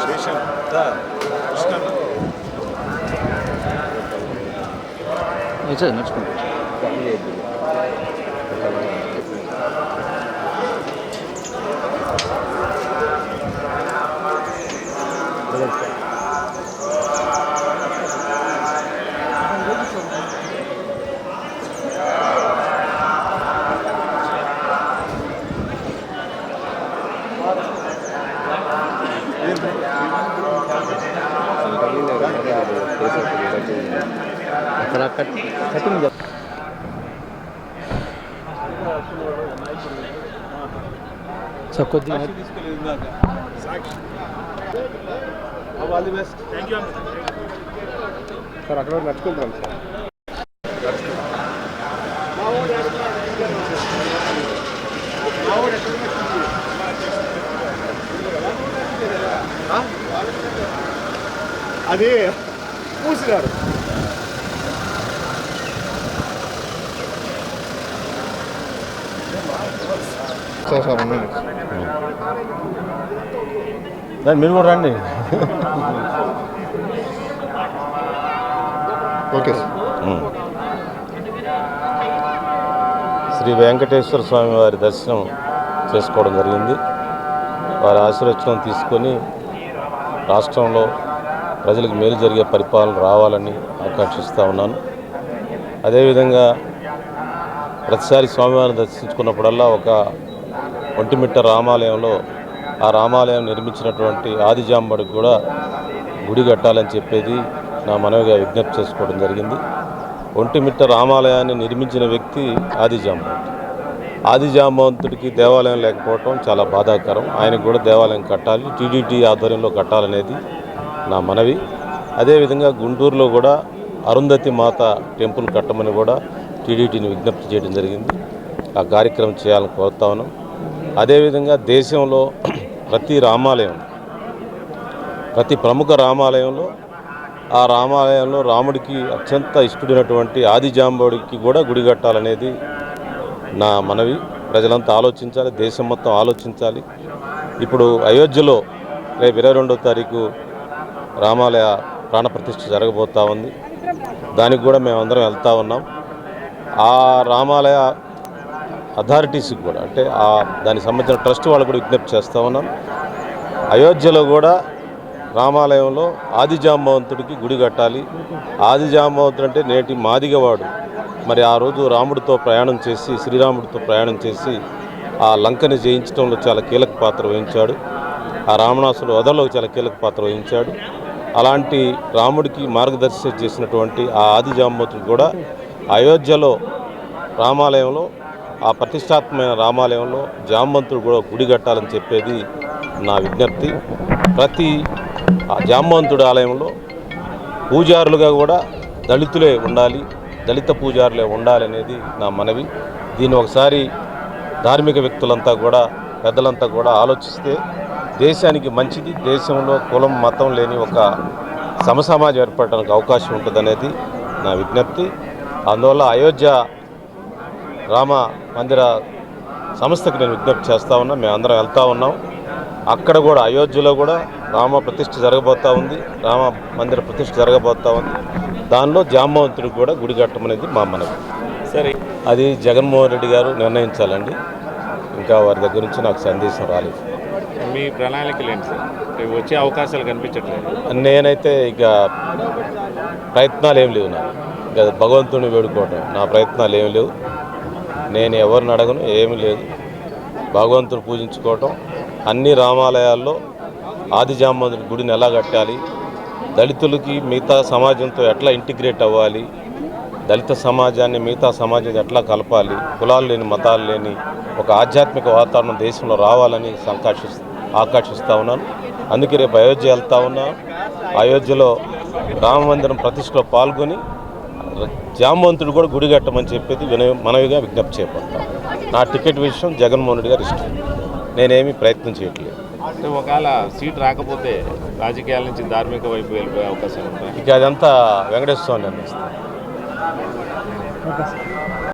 శేషం కృష్ణ నిజం నడుచుకుంటా అక్కడ కటింగ్ సార్ కొద్దిగా సార్ అక్కడ నడుచుకుంటాం సార్ అది పూసినారు సార్ సార్ ఉండండి మీరు కూడా రండి. Okay sir. శ్రీ వెంకటేశ్వర స్వామి వారి దర్శనం చేసుకోవడం జరిగింది. వారి ఆశీర్వచనం తీసుకొని రాష్ట్రంలో ప్రజలకు మేలు జరిగే పరిపాలన రావాలని ఆకాంక్షిస్తూ ఉన్నాను. అదేవిధంగా ప్రతిసారి స్వామివారిని దర్శించుకున్నప్పుడల్లా ఒక ఒంటిమిట్ట రామాలయంలో ఆ రామాలయం నిర్మించినటువంటి ఆదిజాంబడికి కూడా గుడి కట్టాలని చెప్పేది నా మనవిగా విజ్ఞప్తి చేసుకోవడం జరిగింది. ఒంటిమిట్ట రామాలయాన్ని నిర్మించిన వ్యక్తి ఆదిజాంబవంతుడు ఆదిజాంబవంతుడికి దేవాలయం లేకపోవటం చాలా బాధాకరం. ఆయనకు కూడా దేవాలయం కట్టాలి టీడీటీ ఆధ్వర్యంలో కట్టాలనేది నా మనవి. అదేవిధంగా గుంటూరులో కూడా అరుంధతి మాత టెంపుల్ కట్టమని కూడా టీడీటీని విజ్ఞప్తి చేయడం జరిగింది. ఆ కార్యక్రమం చేయాలని కోరుతా ఉన్నాం. అదేవిధంగా దేశంలో ప్రతి రామాలయం ప్రతి ప్రముఖ రామాలయంలో ఆ రామాలయంలో రాముడికి అత్యంత ఇష్టడైనటువంటి ఆదిజాంబుడికి కూడా గుడి కట్టాలనేది నా మనవి. ప్రజలంతా ఆలోచించాలి దేశం మొత్తం ఆలోచించాలి. ఇప్పుడు అయోధ్యలో రేపు ఇరవై రెండో తారీఖు రామాలయ ప్రాణప్రతిష్ఠ జరగబోతా ఉంది. దానికి కూడా మేమందరం వెళ్తూ ఉన్నాం. ఆ రామాలయ అథారిటీస్కి కూడా అంటే ఆ దానికి సంబంధించిన ట్రస్ట్ వాళ్ళు కూడా విజ్ఞప్తి చేస్తూ ఉన్నాం. అయోధ్యలో కూడా రామాలయంలో ఆదిజాంబవంతుడికి గుడి కట్టాలి. ఆదిజాంబవంతుడు అంటే నేటి మాదిగవాడు. మరి ఆ రోజు రాముడితో ప్రయాణం చేసి శ్రీరాముడితో ప్రయాణం చేసి ఆ లంకని జయించడంలో చాలా కీలక పాత్ర వహించాడు. ఆ రావణాసుడు వదలో చాలా కీలక పాత్ర వహించాడు. అలాంటి రాముడికి మార్గదర్శనం చేసినటువంటి ఆ ఆదిజాంబవంతుడు కూడా అయోధ్యలో రామాలయంలో ఆ ప్రతిష్టాత్మైన రామాలయంలో జాంబంతుడు కూడా గుడి కట్టాలని చెప్పేది నా విజ్ఞప్తి. ప్రతి ఆ జాంబంతుడి ఆలయంలో పూజారులుగా కూడా దళితులే ఉండాలి దళిత పూజారులే ఉండాలనేది నా మనవి. దీన్ని ఒకసారి ధార్మిక వ్యక్తులంతా కూడా పెద్దలంతా కూడా ఆలోచిస్తే దేశానికి మంచిది దేశంలో కులం మతం లేని ఒక సమసమాజం ఏర్పడడానికి అవకాశం ఉంటుందనేది నా విజ్ఞప్తి. అందువల్ల అయోధ్య రామ మందిర సంస్థకి నేను విజ్ఞప్తి చేస్తా ఉన్నా మేము అందరం వెళ్తా ఉన్నాం. అక్కడ కూడా అయోధ్యలో కూడా రామ ప్రతిష్ఠ జరగబోతా ఉంది రామ మందిర ప్రతిష్ఠ జరగబోతా ఉంది. దానిలో జాంబవంతుడికి కూడా గుడి కట్టమనేది మా మనవి. సరే. అది జగన్మోహన్ రెడ్డి గారు నిర్ణయించాలండి. ఇంకా వారి దగ్గర నుంచి నాకు సందేశం రాలేదు. మీ ప్రణాళికలు ఏంటి? సార్ వచ్చే అవకాశాలు కనిపించట్లేదు. నేనైతే ఇక ప్రయత్నాలు ఏం లేవు నాకు. ఇక భగవంతుని వేడుకోవటం నా ప్రయత్నాలు ఏమి లేవు. నేను ఎవరిని అడగను ఏమీ లేదు. భగవంతుని పూజించుకోవటం అన్ని రామాలయాల్లో ఆదిజాంబంతుడి గుడిని ఎలా కట్టాలి దళితులకి మిగతా సమాజంతో ఎట్లా ఇంటిగ్రేట్ అవ్వాలి దళిత సమాజాన్ని మిగతా సమాజం ఎట్లా కలపాలి? కులాలు లేని మతాలు లేని ఒక ఆధ్యాత్మిక వాతావరణం దేశంలో రావాలని సంకాక్షి ఆకాంక్షిస్తూ ఉన్నాను. అందుకే రేపు అయోధ్య వెళ్తా ఉన్నాను అయోధ్యలో రామ మందిరం ప్రతిష్టలో పాల్గొని జామవంతుడు కూడా గుడి కట్టమని చెప్పేది వినయ మనవిగా విజ్ఞప్తి చేపడతాను నా టికెట్ విషయం జగన్మోహన్ రెడ్డి గారు ఇష్టం. నేనేమీ ప్రయత్నం చేయట్లేదు. అంటే ఒకవేళ సీట్ రాకపోతే రాజకీయాల నుంచి ధార్మిక వైపు వెళ్ళిపోయే అవకాశం ఉంటాయి. ఇక అదంతా వెంకటేశ్వర స్వామి Gracias.